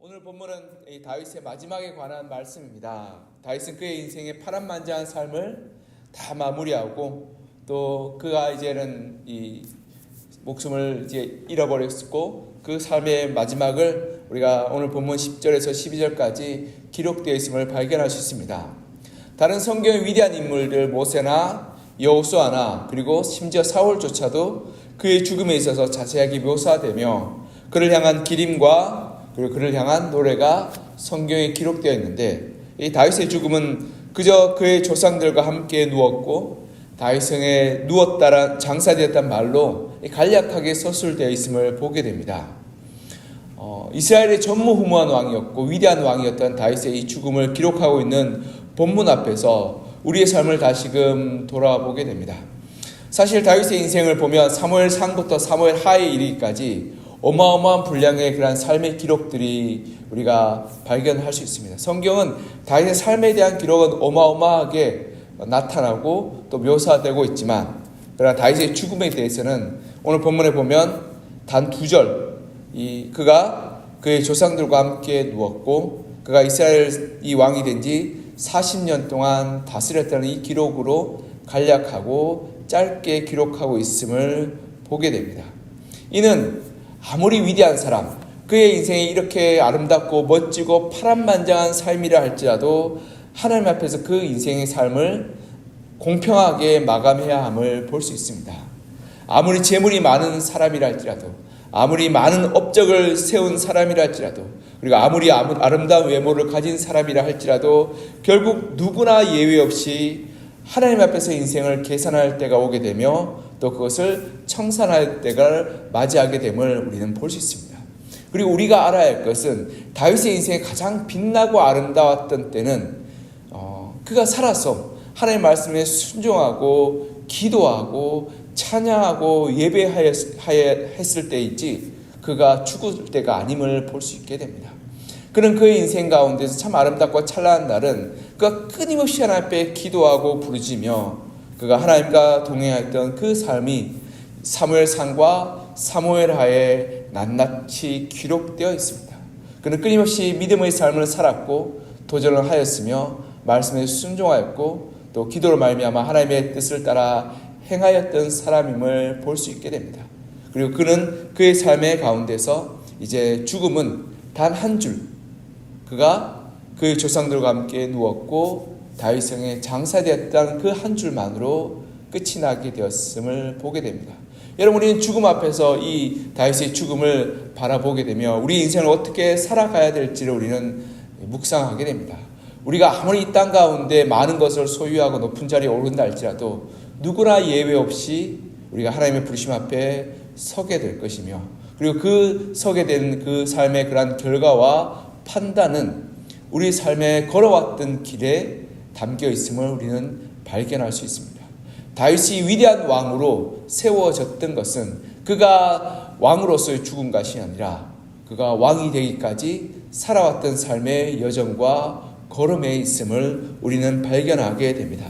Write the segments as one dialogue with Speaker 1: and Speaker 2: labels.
Speaker 1: 오늘 본문은 이 다윗의 마지막에 관한 말씀입니다. 다윗은 그의 인생의 파란만장한 삶을 다 마무리하고 또 그가 이제는 이 목숨을 이제 잃어버렸고 그 삶의 마지막을 우리가 오늘 본문 10절에서 12절까지 기록되어 있음을 발견할 수 있습니다. 다른 성경의 위대한 인물들 모세나 여호수아나 그리고 심지어 사울조차도 그의 죽음에 있어서 자세하게 묘사되며 그를 향한 기림과 그리고 그를 향한 노래가 성경에 기록되어 있는데 이 다윗의 죽음은 그저 그의 조상들과 함께 누웠고 다윗성에 누웠다란 장사되었단 말로 간략하게 서술되어 있음을 보게 됩니다. 어, 이스라엘의 전무후무한 왕이었고 위대한 왕이었던 다윗의 이 죽음을 기록하고 있는 본문 앞에서 우리의 삶을 다시금 돌아보게 됩니다. 사실 다윗의 인생을 보면 사무엘 상부터 사무엘 하에 이르기까지 어마어마한 분량의 그러한 삶의 기록들이 우리가 발견할 수 있습니다. 성경은 다윗의 삶에 대한 기록은 어마어마하게 나타나고 또 묘사되고 있지만 그러나 다윗의 죽음에 대해서는 오늘 본문에 보면 단 두 절, 이 그가 그의 조상들과 함께 누웠고 그가 이스라엘 이 왕이 된 지 40년 동안 다스렸다는 이 기록으로 간략하고 짧게 기록하고 있음을 보게 됩니다. 이는 아무리 위대한 사람, 그의 인생이 이렇게 아름답고 멋지고 파란만장한 삶이라 할지라도 하나님 앞에서 그 인생의 삶을 공평하게 마감해야 함을 볼 수 있습니다. 아무리 재물이 많은 사람이라 할지라도 아무리 많은 업적을 세운 사람이라 할지라도 그리고 아무리 아름다운 외모를 가진 사람이라 할지라도 결국 누구나 예외 없이 하나님 앞에서 인생을 계산할 때가 오게 되며 또 그것을 청산할 때가 맞이하게 됨을 우리는 볼 수 있습니다. 그리고 우리가 알아야 할 것은 다윗의 인생에 가장 빛나고 아름다웠던 때는 어, 그가 살아서 하나님의 말씀에 순종하고 기도하고 찬양하고 예배하였을 때이지 그가 죽을 때가 아님을 볼 수 있게 됩니다. 그는 그의 인생 가운데서 참 아름답고 찬란한 날은 그가 끊임없이 하나님 앞에 기도하고 부르짖며 그가 하나님과 동행했던 그 삶이 사무엘상과 사무엘하에 낱낱이 기록되어 있습니다. 그는 끊임없이 믿음의 삶을 살았고 도전을 하였으며 말씀에 순종하였고 또 기도로 말미암아 하나님의 뜻을 따라 행하였던 사람임을 볼 수 있게 됩니다. 그리고 그는 그의 삶의 가운데서 이제 죽음은 단 한 줄, 그가 그의 조상들과 함께 누웠고 다윗성에 장사되었던 그한 줄만으로 끝이 나게 되었음을 보게 됩니다. 여러분 우리는 죽음 앞에서 이 다윗의 죽음을 바라보게 되며 우리 인생을 어떻게 살아가야 될지를 우리는 묵상하게 됩니다. 우리가 아무리 이 땅 가운데 많은 것을 소유하고 높은 자리에 오른다 할지라도 누구나 예외 없이 우리가 하나님의 부르심 앞에 서게 될 것이며 그리고 그 서게 된 그 삶의 그러한 결과와 판단은 우리 삶에 걸어왔던 길에 담겨 있음을 우리는 발견할 수 있습니다. 다윗이 위대한 왕으로 세워졌던 것은 그가 왕으로서의 죽은 것이 아니라 그가 왕이 되기까지 살아왔던 삶의 여정과 걸음에 있음을 우리는 발견하게 됩니다.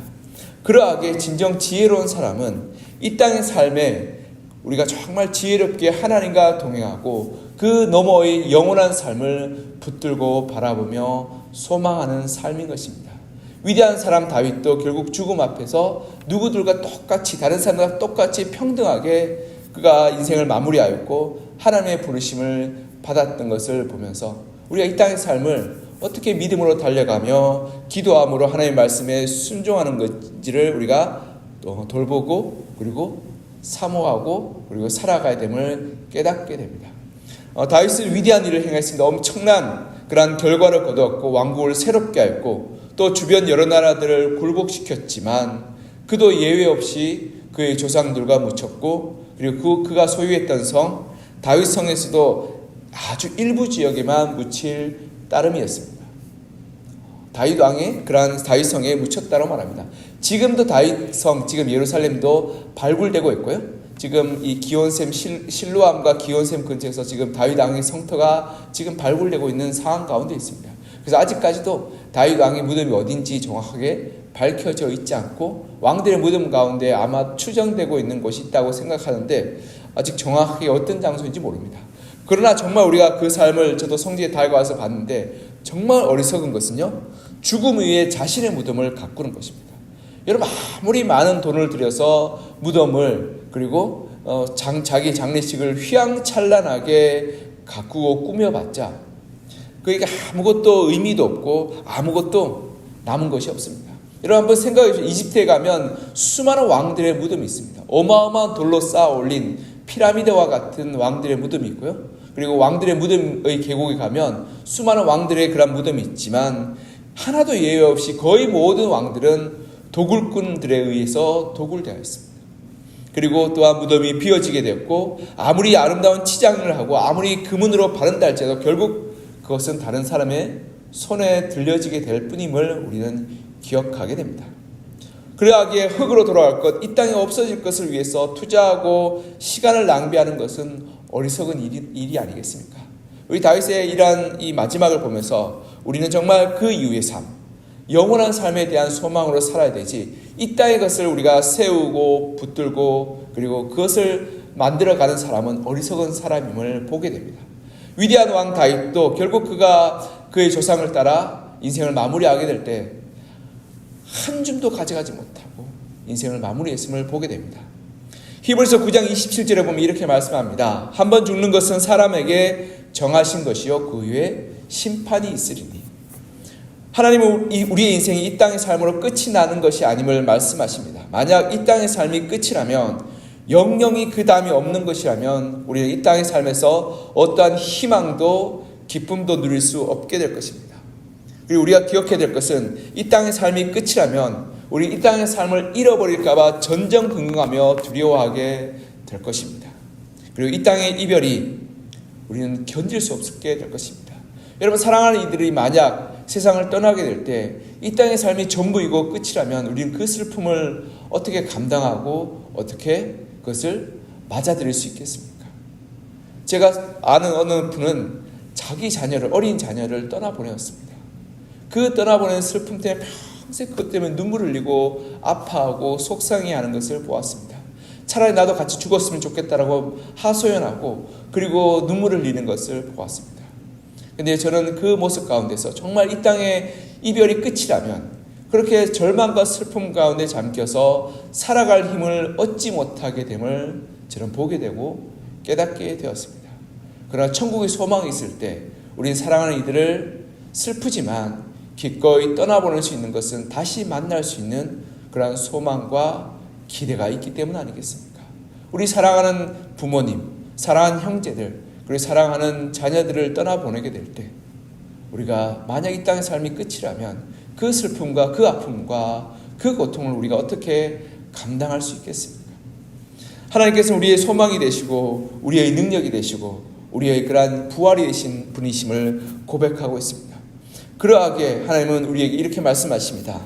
Speaker 1: 그러하게 진정 지혜로운 사람은 이 땅의 삶에 우리가 정말 지혜롭게 하나님과 동행하고 그 너머의 영원한 삶을 붙들고 바라보며 소망하는 삶인 것입니다. 위대한 사람 다윗도 결국 죽음 앞에서 누구들과 똑같이 다른 사람과 똑같이 평등하게 그가 인생을 마무리하였고 하나님의 부르심을 받았던 것을 보면서 우리가 이 땅의 삶을 어떻게 믿음으로 달려가며 기도함으로 하나님의 말씀에 순종하는 것지를 우리가 또 돌보고 그리고 사모하고 그리고 살아가야 됨을 깨닫게 됩니다. 어, 다윗은 위대한 일을 행했습니다. 엄청난 그러한 결과를 거두었고 왕국을 새롭게 하였고 또 주변 여러 나라들을 굴복시켰지만 그도 예외 없이 그의 조상들과 묻혔고 그리고 그, 그가 소유했던 성 다윗 성에서도 아주 일부 지역에만 묻힐 따름이었습니다. 다윗 왕이 그러한 다윗 성에 묻혔다고 말합니다. 지금도 다윗 성 지금 예루살렘도 발굴되고 있고요. 지금 이 기온샘 실로암과 기온샘 근처에서 지금 다윗 왕의 성터가 지금 발굴되고 있는 상황 가운데 있습니다. 그래서 아직까지도 다윗 왕의 무덤이 어딘지 정확하게 밝혀져 있지 않고 왕들의 무덤 가운데 아마 추정되고 있는 곳이 있다고 생각하는데 아직 정확하게 어떤 장소인지 모릅니다. 그러나 정말 우리가 그 삶을 저도 성지에 달가와서 봤는데 정말 어리석은 것은요. 죽음 위에 자신의 무덤을 가꾸는 것입니다. 여러분 아무리 많은 돈을 들여서 무덤을 그리고 어, 장, 자기 장례식을 휘황찬란하게 가꾸고 꾸며봤자 그게 아무것도 의미도 없고 아무것도 남은 것이 없습니다. 여러분 한번 생각해 보세요. 이집트에 가면 수많은 왕들의 무덤이 있습니다. 어마어마한 돌로 쌓아 올린 피라미드와 같은 왕들의 무덤이 있고요. 그리고 왕들의 무덤의 계곡에 가면 수많은 왕들의 그런 무덤이 있지만 하나도 예외 없이 거의 모든 왕들은 도굴꾼들에 의해서 도굴되어 있습니다. 그리고 또한 무덤이 비어지게 되었고 아무리 아름다운 치장을 하고 아무리 금은으로 바른다 할지라도 결국 그것은 다른 사람의 손에 들려지게 될 뿐임을 우리는 기억하게 됩니다. 그러하기에 흙으로 돌아갈 것, 이 땅에 없어질 것을 위해서 투자하고 시간을 낭비하는 것은 어리석은 일이, 일이 아니겠습니까? 우리 다윗의 이러한 이 마지막을 보면서 우리는 정말 그 이후의 삶, 영원한 삶에 대한 소망으로 살아야 되지 이 땅의 것을 우리가 세우고 붙들고 그리고 그것을 만들어가는 사람은 어리석은 사람임을 보게 됩니다. 위대한 왕 다윗도 결국 그가 그의 조상을 따라 인생을 마무리하게 될 때 한 줌도 가져가지 못하고 인생을 마무리했음을 보게 됩니다. 히브리서 9장 27절에 보면 이렇게 말씀합니다. 한 번 죽는 것은 사람에게 정하신 것이요 그 후에 심판이 있으리니 하나님은 우리의 인생이 이 땅의 삶으로 끝이 나는 것이 아님을 말씀하십니다. 만약 이 땅의 삶이 끝이라면 영영이 그 다음이 없는 것이라면 우리는 이 땅의 삶에서 어떠한 희망도 기쁨도 누릴 수 없게 될 것입니다. 그리고 우리가 기억해야 될 것은 이 땅의 삶이 끝이라면 우리 이 땅의 삶을 잃어버릴까봐 전전긍긍하며 두려워하게 될 것입니다. 그리고 이 땅의 이별이 우리는 견딜 수 없게 될 것입니다. 여러분 사랑하는 이들이 만약 세상을 떠나게 될 때 이 땅의 삶이 전부이고 끝이라면 우리는 그 슬픔을 어떻게 감당하고 어떻게 그것을 맞아들일 수 있겠습니까? 제가 아는 어느 분은 자기 자녀를 어린 자녀를 떠나보내었습니다. 그 떠나보낸 슬픔 때문에 평생 그것 때문에 눈물을 흘리고 아파하고 속상해하는 것을 보았습니다. 차라리 나도 같이 죽었으면 좋겠다라고 하소연하고 그리고 눈물을 흘리는 것을 보았습니다. 근데 저는 그 모습 가운데서 정말 이 땅의 이별이 끝이라면 그렇게 절망과 슬픔 가운데 잠겨서 살아갈 힘을 얻지 못하게 됨을 저는 보게 되고 깨닫게 되었습니다. 그러나 천국의 소망이 있을 때 우리 사랑하는 이들을 슬프지만 기꺼이 떠나보낼 수 있는 것은 다시 만날 수 있는 그러한 소망과 기대가 있기 때문 아니겠습니까? 우리 사랑하는 부모님, 사랑하는 형제들, 그리고 사랑하는 자녀들을 떠나보내게 될 때 우리가 만약 이 땅의 삶이 끝이라면 그 슬픔과 그 아픔과 그 고통을 우리가 어떻게 감당할 수 있겠습니까? 하나님께서는 우리의 소망이 되시고 우리의 능력이 되시고 우리의 그러한 부활이 되신 분이심을 고백하고 있습니다. 그러하게 하나님은 우리에게 이렇게 말씀하십니다.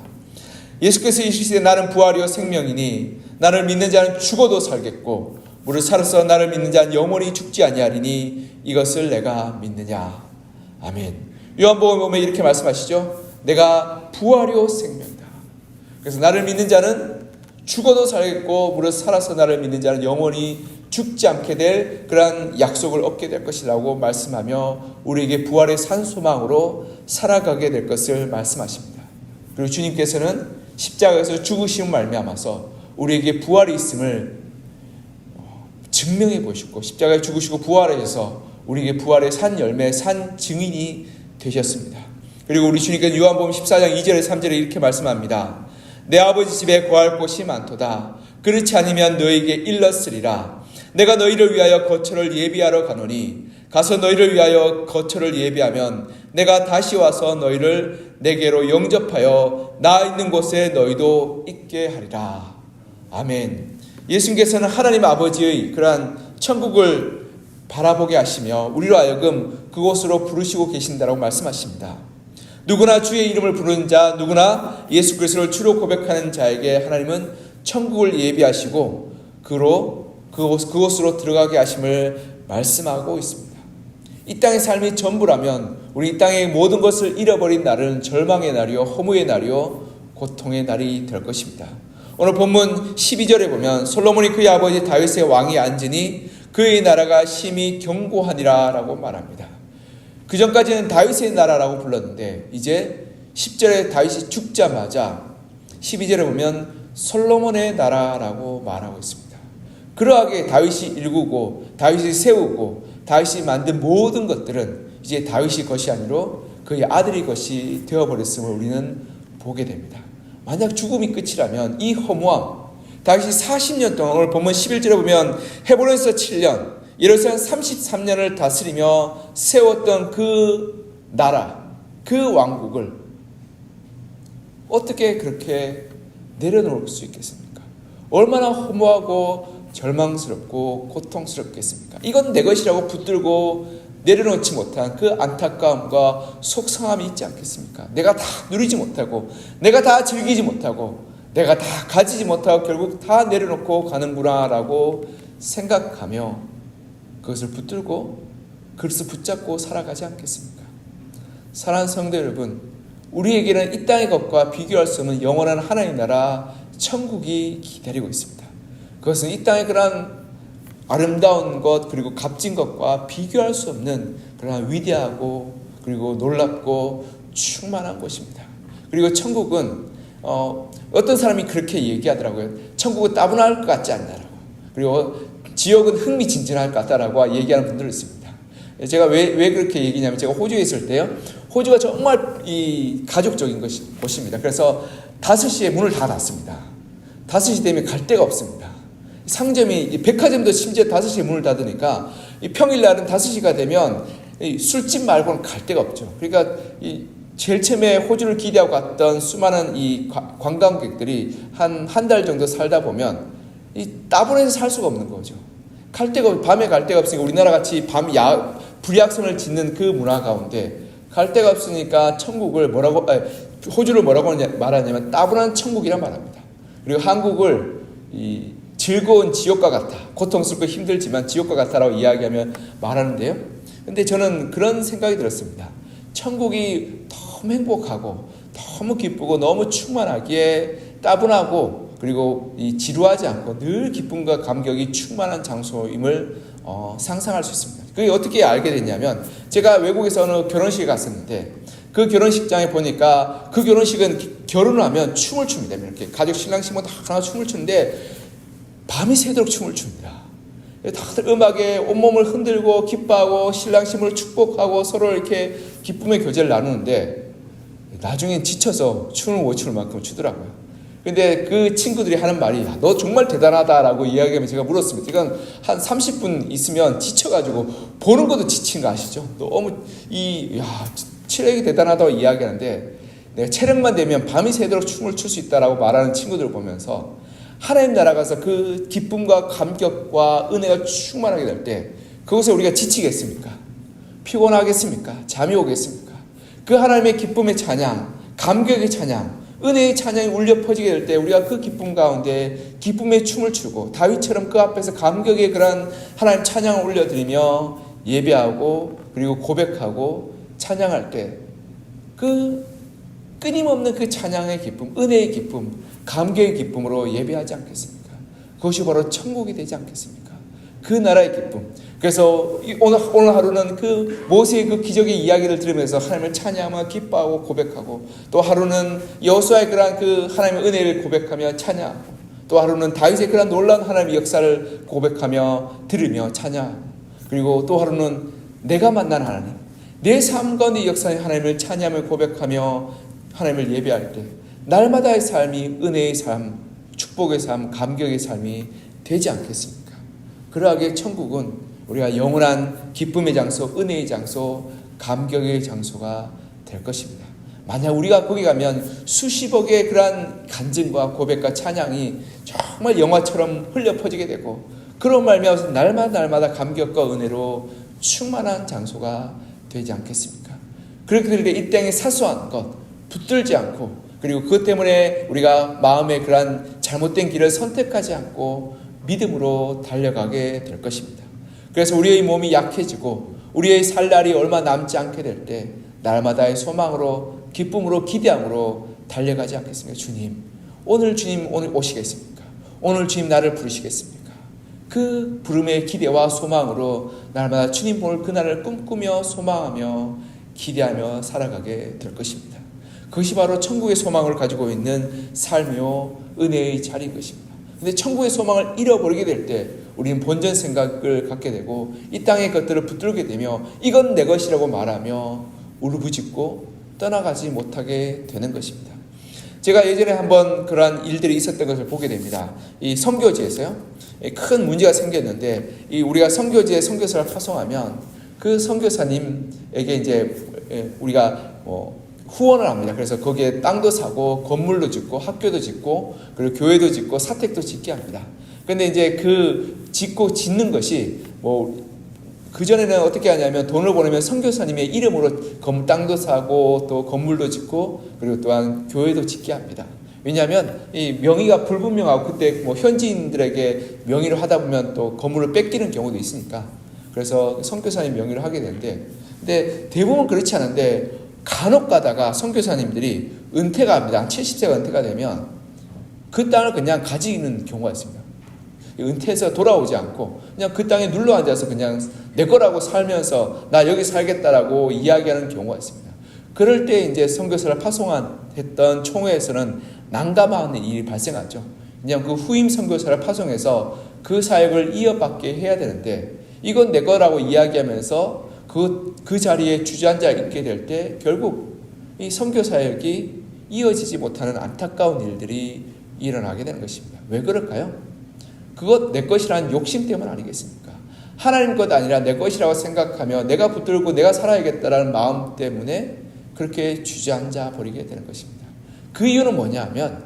Speaker 1: 예수께서 이르시되 나는 부활이요 생명이니 나를 믿는 자는 죽어도 살겠고 무릇 살아서 나를 믿는 자는 영원히 죽지 아니하리니 이것을 내가 믿느냐. 아멘. 요한복음 보면 이렇게 말씀하시죠. 내가 부활이요 생명이다. 그래서 나를 믿는 자는 죽어도 살겠고 무릇 살아서 나를 믿는 자는 영원히 죽지 않게 될 그러한 약속을 얻게 될 것이라고 말씀하며 우리에게 부활의 산 소망으로 살아가게 될 것을 말씀하십니다. 그리고 주님께서는 십자가에서 죽으심 말미암아서 우리에게 부활이 있음을 증명해 보시고 십자가에 죽으시고 부활하셔서 우리에게 부활의 산 열매, 산 증인이 되셨습니다. 그리고 우리 주님께서 요한복음 14장 2절에 3절에 이렇게 말씀합니다. 내 아버지 집에 거할 곳이 많도다. 그렇지 않으면 너에게 일렀으리라. 내가 너희를 위하여 거처를 예비하러 가노니 가서 너희를 위하여 거처를 예비하면 내가 다시 와서 너희를 내게로 영접하여 나 있는 곳에 너희도 있게 하리라. 아멘. 예수님께서는 하나님 아버지의 그러한 천국을 바라보게 하시며 우리로 하여금 그곳으로 부르시고 계신다라고 말씀하십니다. 누구나 주의 이름을 부르는 자, 누구나 예수 그리스도를 주로 고백하는 자에게 하나님은 천국을 예비하시고 그로 그곳, 그곳으로 들어가게 하심을 말씀하고 있습니다. 이 땅의 삶이 전부라면 우리 이 땅의 모든 것을 잃어버린 날은 절망의 날이요, 허무의 날이요, 고통의 날이 될 것입니다. 오늘 본문 12절에 보면 솔로몬이 그의 아버지 다윗의 왕이 앉으니 그의 나라가 심히 견고하니라라고 말합니다. 그 전까지는 다윗의 나라라고 불렀는데 이제 10절에 다윗이 죽자마자 12절에 보면 솔로몬의 나라라고 말하고 있습니다. 그러하게 다윗이 일구고 다윗이 세우고 다윗이 만든 모든 것들은 이제 다윗이 것이 아니로 그의 아들이 것이 되어버렸음을 우리는 보게 됩니다. 만약 죽음이 끝이라면 이 허무함, 다윗이 40년 동안 오늘 보면 11절에 보면 헤브론에서 7년, 예루살렘 33년을 다스리며 세웠던 그 나라, 그 왕국을 어떻게 그렇게 내려놓을 수 있겠습니까? 얼마나 허무하고 절망스럽고 고통스럽겠습니까? 이건 내 것이라고 붙들고 내려놓지 못한 그 안타까움과 속상함이 있지 않겠습니까? 내가 다 누리지 못하고, 내가 다 즐기지 못하고, 내가 다 가지지 못하고 결국 다 내려놓고 가는구나라고 생각하며 그것을 붙들고 그것을 붙잡고 살아가지 않겠습니까? 사랑하는 성도 여러분, 우리에게는 이 땅의 것과 비교할 수 없는 영원한 하나님 나라 천국이 기다리고 있습니다. 그것은 이 땅의 그런 아름다운 것 그리고 값진 것과 비교할 수 없는 그러한 위대하고 그리고 놀랍고 충만한 곳입니다. 그리고 천국은 어, 어떤 사람이 그렇게 얘기하더라고요. 천국은 따분할 것 같지 않나라고. 그리고 지옥은 흥미진진할 것 같다라고 얘기하는 분들 있습니다. 제가 왜, 왜 그렇게 얘기냐면 제가 호주에 있을 때요. 호주가 정말 이 가족적인 것이, 곳입니다. 그래서 5시에 문을 다 닫습니다. 5시 되면 갈 데가 없습니다. 상점이 백화점도 심지어 5시에 문을 닫으니까 평일 날은 5시가 되면 술집 말고는 갈 데가 없죠. 그러니까 제일 처음에 호주를 기대하고 갔던 수많은 이 관광객들이 한 한 달 정도 살다 보면 이 따분해서 살 수가 없는 거죠. 갈 데가 밤에 갈 데가 없으니까 우리나라 같이 밤 야, 불약선을 짓는 그 문화 가운데 갈 데가 없으니까 천국을 뭐라고 아니, 호주를 뭐라고 말하냐면 따분한 천국이라 말합니다. 그리고 한국을 이 즐거운 지옥과 같아. 고통스럽고 힘들지만 지옥과 같아라고 이야기하면 말하는데요. 근데 저는 그런 생각이 들었습니다. 천국이 너무 행복하고 너무 기쁘고 너무 충만하기에 따분하고 그리고 이 지루하지 않고 늘 기쁨과 감격이 충만한 장소임을 어, 상상할 수 있습니다. 그게 어떻게 알게 됐냐면 제가 외국에서 어느 결혼식에 갔었는데 그 결혼식장에 보니까 그 결혼식은 결혼을 하면 춤을 춥니다. 이렇게 가족 신랑 신부 다 하나 춤을 추는데 밤이 새도록 춤을 춥니다. 다들 음악에 온몸을 흔들고 기뻐하고 신랑 신부를 축복하고 서로 이렇게 기쁨의 교제를 나누는데 나중엔 지쳐서 춤을 못 추는 만큼 추더라고요. 근데 그 친구들이 하는 말이 야, 너 정말 대단하다라고 이야기하면 제가 물었습니다. 이건 한 30분 있으면 지쳐가지고 보는 것도 지친 거 아시죠? 너무 이 야, 체력이 대단하다고 이야기하는데 내가 체력만 되면 밤이 새도록 춤을 출 수 있다라고 말하는 친구들을 보면서 하나님 나라 가서 그 기쁨과 감격과 은혜가 충만하게 될 때 그것에 우리가 지치겠습니까? 피곤하겠습니까? 잠이 오겠습니까? 그 하나님의 기쁨의 찬양, 감격의 찬양, 은혜의 찬양이 울려 퍼지게 될 때 우리가 그 기쁨 가운데 기쁨의 춤을 추고 다윗처럼 그 앞에서 감격의 그런 하나님 찬양을 올려드리며 예배하고 그리고 고백하고 찬양할 때 그 끊임없는 그 찬양의 기쁨, 은혜의 기쁨, 감격의 기쁨으로 예배하지 않겠습니까? 그것이 바로 천국이 되지 않겠습니까? 그 나라의 기쁨. 그래서 오늘, 오늘 하루는 그 모세의 그 기적의 이야기를 들으면서 하나님을 찬양하며 기뻐하고 고백하고 또 하루는 여호수아의 그러한 그 하나님의 은혜를 고백하며 찬양하고 또 하루는 다윗의 그러한 놀라운 하나님의 역사를 고백하며 들으며 찬양 그리고 또 하루는 내가 만난 하나님 내 삶과 내 역사의 하나님을 찬양하며 고백하며 하나님을 예배할 때 날마다의 삶이 은혜의 삶, 축복의 삶, 감격의 삶이 되지 않겠습니까? 그러하게 천국은 우리가 영원한 기쁨의 장소, 은혜의 장소, 감격의 장소가 될 것입니다. 만약 우리가 거기 가면 수십억의 그러한 간증과 고백과 찬양이 정말 영화처럼 흘려 퍼지게 되고 그런 말미암아서 날마다 날마다 감격과 은혜로 충만한 장소가 되지 않겠습니까? 그렇게 될 때 이 땅의 사소한 것 붙들지 않고 그리고 그것 때문에 우리가 마음의 그러한 잘못된 길을 선택하지 않고 믿음으로 달려가게 될 것입니다. 그래서 우리의 몸이 약해지고 우리의 살 날이 얼마 남지 않게 될 때 날마다의 소망으로 기쁨으로 기대함으로 달려가지 않겠습니까? 주님, 오늘 주님 오늘 오시겠습니까? 오늘 주님 나를 부르시겠습니까? 그 부름의 기대와 소망으로 날마다 주님 볼 그날을 꿈꾸며 소망하며 기대하며 살아가게 될 것입니다. 그것이 바로 천국의 소망을 가지고 있는 삶이요 은혜의 자리인 것입니다. 근데 천국의 소망을 잃어버리게 될 때 우리는 본전 생각을 갖게 되고 이 땅의 것들을 붙들게 되며 이건 내 것이라고 말하며 울부짖고 떠나가지 못하게 되는 것입니다. 제가 예전에 한번 그러한 일들이 있었던 것을 보게 됩니다. 이 선교지에서요. 큰 문제가 생겼는데 이 우리가 선교지에 선교사를 파송하면 그 선교사님에게 이제 우리가 뭐 후원을 합니다. 그래서 거기에 땅도 사고 건물도 짓고 학교도 짓고 그리고 교회도 짓고 사택도 짓게 합니다. 근데 이제 그 짓고 짓는 것이 뭐 그전에는 어떻게 하냐면 돈을 보내면 선교사님의 이름으로 건 땅도 사고 또 건물도 짓고 그리고 또한 교회도 짓게 합니다. 왜냐하면 이 명의가 불분명하고 그때 뭐 현지인들에게 명의를 하다 보면 또 건물을 뺏기는 경우도 있으니까 그래서 선교사님 명의를 하게 되는데 근데 대부분 그렇지 않은데 간혹 가다가 선교사님들이 은퇴가 합니다. 70세가 은퇴가 되면 그 땅을 그냥 가지는 경우가 있습니다. 은퇴해서 돌아오지 않고 그냥 그 땅에 눌러 앉아서 그냥 내 거라고 살면서 나 여기 살겠다라고 이야기하는 경우가 있습니다. 그럴 때 이제 선교사를 파송한 했던 총회에서는 난감한 일이 발생하죠. 그냥 그 후임 선교사를 파송해서 그 사역을 이어받게 해야 되는데 이건 내 거라고 이야기하면서 그, 그 자리에 주저앉아 있게 될 때 결국 이 선교 사역이 이어지지 못하는 안타까운 일들이 일어나게 되는 것입니다. 왜 그럴까요? 그것 내 것이라는 욕심 때문 아니겠습니까? 하나님 것 아니라 내 것이라고 생각하며 내가 붙들고 내가 살아야겠다라는 마음 때문에 그렇게 주저앉아 버리게 되는 것입니다. 그 이유는 뭐냐 하면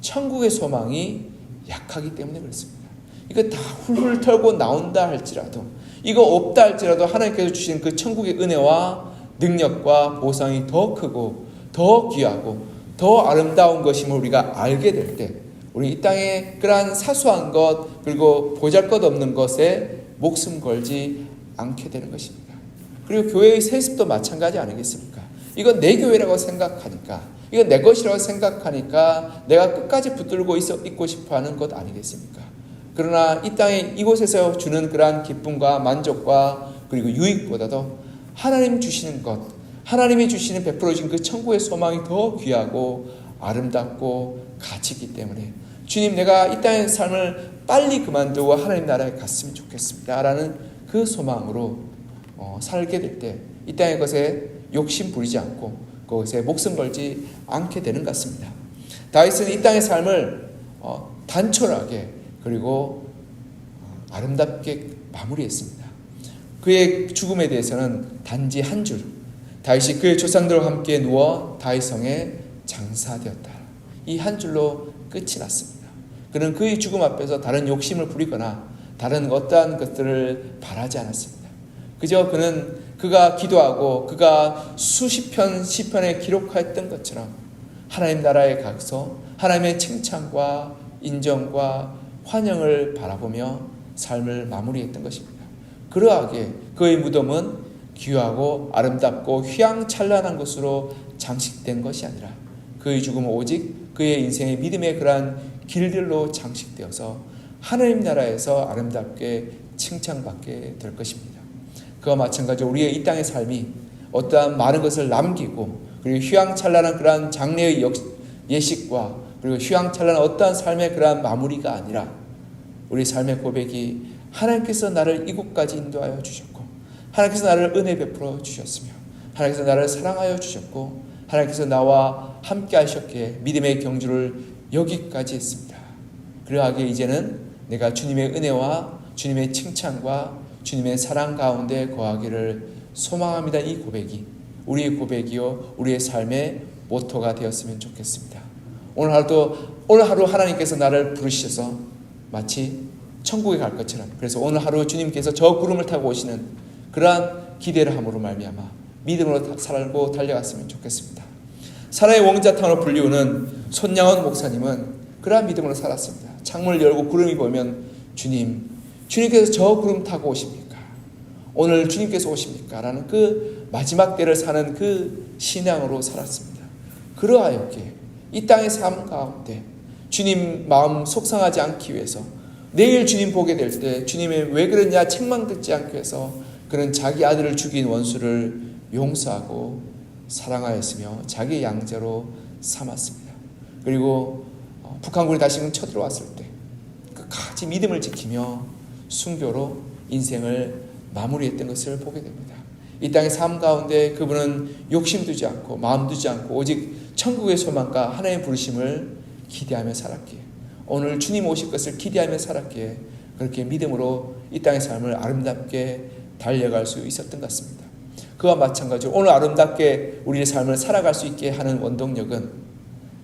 Speaker 1: 천국의 소망이 약하기 때문에 그렇습니다. 이거 다 훌훌 털고 나온다 할지라도 이거 없다 할지라도 하나님께서 주신 그 천국의 은혜와 능력과 보상이 더 크고 더 귀하고 더 아름다운 것임을 우리가 알게 될 때 우리 이 땅에 그러한 사소한 것 그리고 보잘것 없는 것에 목숨 걸지 않게 되는 것입니다. 그리고 교회의 세습도 마찬가지 아니겠습니까? 이건 내 교회라고 생각하니까 이건 내 것이라고 생각하니까 내가 끝까지 붙들고 있어 있고 싶어하는 것 아니겠습니까? 그러나 이 땅에 이곳에서 주는 그러한 기쁨과 만족과 그리고 유익보다도 하나님 주시는 것, 하나님이 주시는 베풀어 주신 그 천국의 소망이 더 귀하고 아름답고 가치 있기 때문에 주님 내가 이 땅의 삶을 빨리 그만두고 하나님 나라에 갔으면 좋겠습니다 라는 그 소망으로 어, 살게 될 때 이 땅의 것에 욕심 부리지 않고 그것에 목숨 걸지 않게 되는 것 같습니다. 다윗은 이 땅의 삶을 어, 단촐하게 그리고 어, 아름답게 마무리했습니다. 그의 죽음에 대해서는 단지 한 줄. 다윗이 그의 조상들과 함께 누워 다윗성에 장사되었다. 이 한 줄로 끝이 났습니다. 그는 그의 죽음 앞에서 다른 욕심을 부리거나 다른 어떠한 것들을 바라지 않았습니다. 그저 그는 그가 기도하고 그가 수십 편 시편에 기록하였던 것처럼 하나님 나라에 가서 하나님의 칭찬과 인정과 환영을 바라보며 삶을 마무리했던 것입니다. 그러하게 그의 무덤은 귀하고 아름답고 휘황찬란한 것으로 장식된 것이 아니라 그의 죽음은 오직 그의 인생의 믿음의 그러한 길들로 장식되어서 하나님 나라에서 아름답게 칭찬받게 될 것입니다. 그와 마찬가지로 우리의 이 땅의 삶이 어떠한 많은 것을 남기고 그리고 휘황찬란한 그러한 장래의 예식과 그리고 휘황찬란한 어떠한 삶의 그러한 마무리가 아니라 우리 삶의 고백이 하나님께서 나를 이곳까지 인도하여 주셨고 하나님께서 나를 은혜 베풀어 주셨으며 하나님께서 나를 사랑하여 주셨고 하나님께서 나와 함께 하셨기에 믿음의 경주를 여기까지 했습니다. 그러하게 이제는 내가 주님의 은혜와 주님의 칭찬과 주님의 사랑 가운데 거하기를 소망합니다. 이 고백이 우리의 고백이요 우리의 삶의 모토가 되었으면 좋겠습니다. 오늘 하루도 오늘 하루 하나님께서 나를 부르셔서 마치 천국에 갈 것처럼 그래서 오늘 하루 주님께서 저 구름을 타고 오시는 그러한 기대를 함으로 말미암아 믿음으로 살고 달려갔으면 좋겠습니다. 사라의 왕자탕으로 불리우는 손양원 목사님은 그러한 믿음으로 살았습니다. 창문을 열고 구름이 보면 주님, 주님께서 저 구름 타고 오십니까? 오늘 주님께서 오십니까? 라는 그 마지막 때를 사는 그 신앙으로 살았습니다. 그러하였기에 이 땅의 삶 가운데 주님 마음 속상하지 않기 위해서 내일 주님 보게 될 때 주님의 왜 그러냐 책망 듣지 않게 해서 그는 자기 아들을 죽인 원수를 용서하고 사랑하였으며 자기 양자로 삼았습니다. 그리고 어, 북한군이 다시금 쳐들어왔을 때 끝까지 믿음을 지키며 순교로 인생을 마무리했던 것을 보게 됩니다. 이 땅의 삶 가운데 그분은 욕심 두지 않고 마음 두지 않고 오직 천국의 소망과 하나님의 부르심을 기대하며 살았기에 오늘 주님 오실 것을 기대하며 살았기에 그렇게 믿음으로 이 땅의 삶을 아름답게 달려갈 수 있었던 것 같습니다. 그와 마찬가지로 오늘 아름답게 우리의 삶을 살아갈 수 있게 하는 원동력은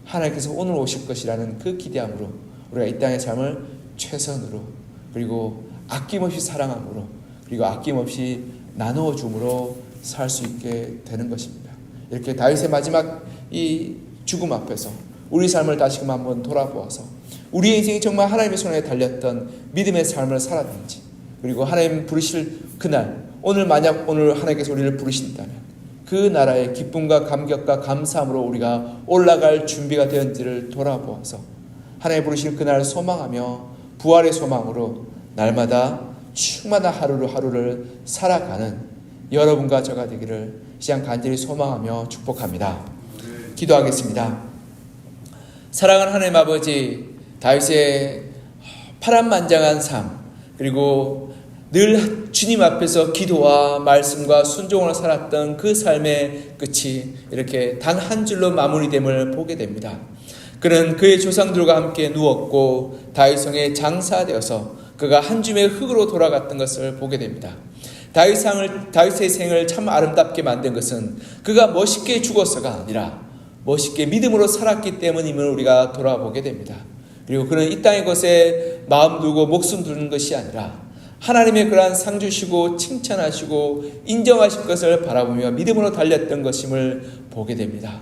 Speaker 1: 하나님께서 오늘 오실 것이라는 그 기대함으로 우리가 이 땅의 삶을 최선으로 그리고 아낌없이 사랑함으로 그리고 아낌없이 나누어 줌으로 살 수 있게 되는 것입니다. 이렇게 다윗의 마지막 이 죽음 앞에서 우리 삶을 다시금 한번 돌아보아서 우리의 인생이 정말 하나님의 손에 달렸던 믿음의 삶을 살았는지 그리고 하나님 부르실 그날 오늘 만약 오늘 하나님께서 우리를 부르신다면 그 나라의 기쁨과 감격과 감사함으로 우리가 올라갈 준비가 되었는지를 돌아보아서 하나님 부르실 그날 소망하며 부활의 소망으로 날마다 충만한 하루를 하루를 살아가는 여러분과 저가 되기를 시장 간절히 소망하며 축복합니다. 기도하겠습니다. 사랑하는 하나님 아버지 다윗의 파란만장한 삶 그리고 늘 주님 앞에서 기도와 말씀과 순종을 살았던 그 삶의 끝이 이렇게 단 한 줄로 마무리됨을 보게 됩니다. 그는 그의 조상들과 함께 누웠고 다윗성에 장사되어서 그가 한 줌의 흙으로 돌아갔던 것을 보게 됩니다. 다윗상을 다윗의 생을 참 아름답게 만든 것은 그가 멋있게 죽었어가 아니라 멋있게 믿음으로 살았기 때문임을 우리가 돌아보게 됩니다. 그리고 그는 이 땅의 것에 마음 두고 목숨 두는 것이 아니라 하나님의 그러한 상 주시고 칭찬하시고 인정하실 것을 바라보며 믿음으로 달렸던 것임을 보게 됩니다.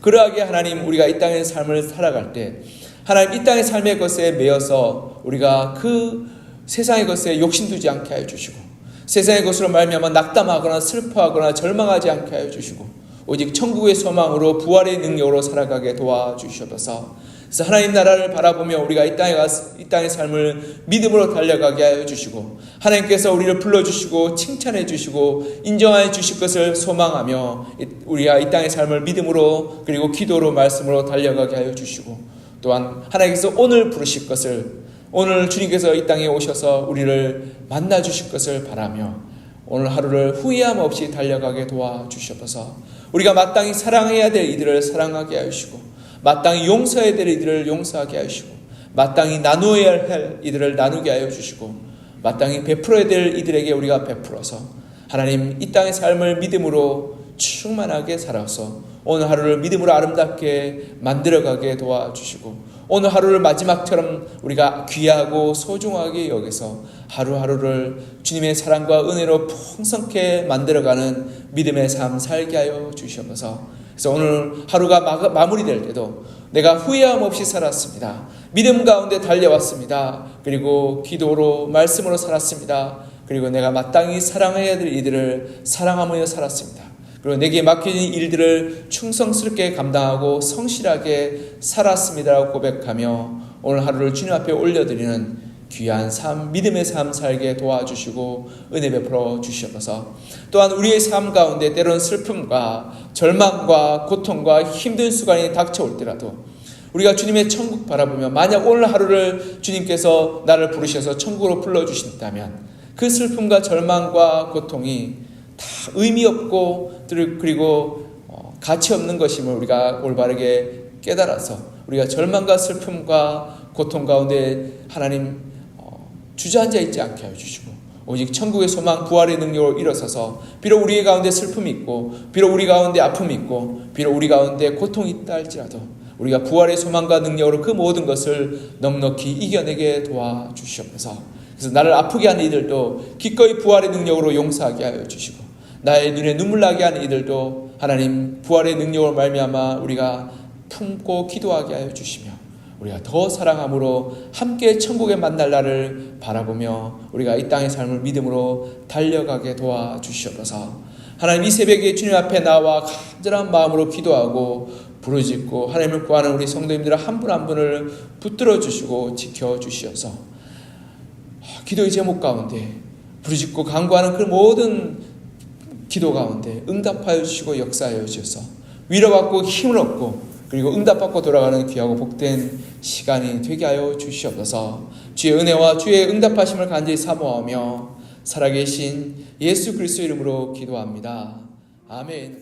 Speaker 1: 그러하게 하나님 우리가 이 땅의 삶을 살아갈 때 하나님 이 땅의 삶의 것에 매여서 우리가 그 세상의 것에 욕심두지 않게 하여 주시고 세상의 것으로 말미암아 낙담하거나 슬퍼하거나 절망하지 않게 하여 주시고 오직 천국의 소망으로 부활의 능력으로 살아가게 도와주시옵소서. 그래서 하나님 나라를 바라보며 우리가 이 땅에 가서 이 땅의 삶을 믿음으로 달려가게 하여 주시고 하나님께서 우리를 불러 주시고 칭찬해 주시고 인정해 주실 것을 소망하며 우리가 이 땅의 삶을 믿음으로 그리고 기도로 말씀으로 달려가게 하여 주시고 또한 하나님께서 오늘 부르실 것을 오늘 주님께서 이 땅에 오셔서 우리를 만나 주실 것을 바라며 오늘 하루를 후회함 없이 달려가게 도와 주시옵소서. 우리가 마땅히 사랑해야 될 이들을 사랑하게 하시고 마땅히 용서해야 될 이들을 용서하게 하시고 마땅히 나누어야 할 이들을 나누게 하여 주시고 마땅히 베풀어야 될 이들에게 우리가 베풀어서 하나님 이 땅의 삶을 믿음으로 충만하게 살아서 오늘 하루를 믿음으로 아름답게 만들어가게 도와주시고 오늘 하루를 마지막처럼 우리가 귀하고 소중하게 여기서 하루하루를 주님의 사랑과 은혜로 풍성케 만들어가는 믿음의 삶 살게 하여 주시옵소서. 그래서 오늘 하루가 마무리될 때도 내가 후회함 없이 살았습니다. 믿음 가운데 달려왔습니다. 그리고 기도로 말씀으로 살았습니다. 그리고 내가 마땅히 사랑해야 될 이들을 사랑하며 살았습니다. 그리고 내게 맡겨진 일들을 충성스럽게 감당하고 성실하게 살았습니다라고 고백하며 오늘 하루를 주님 앞에 올려드리는 귀한 삶, 믿음의 삶 살게 도와주시고 은혜 베풀어 주시옵소서. 또한 우리의 삶 가운데 때로는 슬픔과 절망과 고통과 힘든 수간이 닥쳐올 때라도 우리가 주님의 천국 바라보며 만약 오늘 하루를 주님께서 나를 부르셔서 천국으로 불러주신다면 그 슬픔과 절망과 고통이 다 의미 없고 그리고 어, 가치 없는 것임을 우리가 올바르게 깨달아서 우리가 절망과 슬픔과 고통 가운데 하나님 어, 주저앉아 있지 않게 하여 주시고 오직 천국의 소망 부활의 능력으로 일어서서 비록 우리 가운데 슬픔이 있고 비록 우리 가운데 아픔이 있고 비록 우리 가운데 고통이 있다 할지라도 우리가 부활의 소망과 능력으로 그 모든 것을 넉넉히 이겨내게 도와주시옵소서. 그래서 나를 아프게 하는 이들도 기꺼이 부활의 능력으로 용서하게 하여 주시고 나의 눈에 눈물 나게 하는 이들도 하나님 부활의 능력을 말미암아 우리가 품고 기도하게 하여 주시며 우리가 더 사랑함으로 함께 천국에 만날 날을 바라보며 우리가 이 땅의 삶을 믿음으로 달려가게 도와 주시옵소서. 하나님 이 새벽에 주님 앞에 나와 간절한 마음으로 기도하고 부르짖고 하나님을 구하는 우리 성도님들 한분한 분을 붙들어 주시고 지켜 주시옵소서. 기도의 제목 가운데 부르짖고 간구하는 그 모든 기도 가운데 응답하여 주시고 역사하여 주셔서 위로받고 힘을 얻고 그리고 응답받고 돌아가는 귀하고 복된 시간이 되게 하여 주시옵소서 주의 은혜와 주의 응답하심을 간절히 사모하며 살아계신 예수 그리스도 이름으로 기도합니다. 아멘.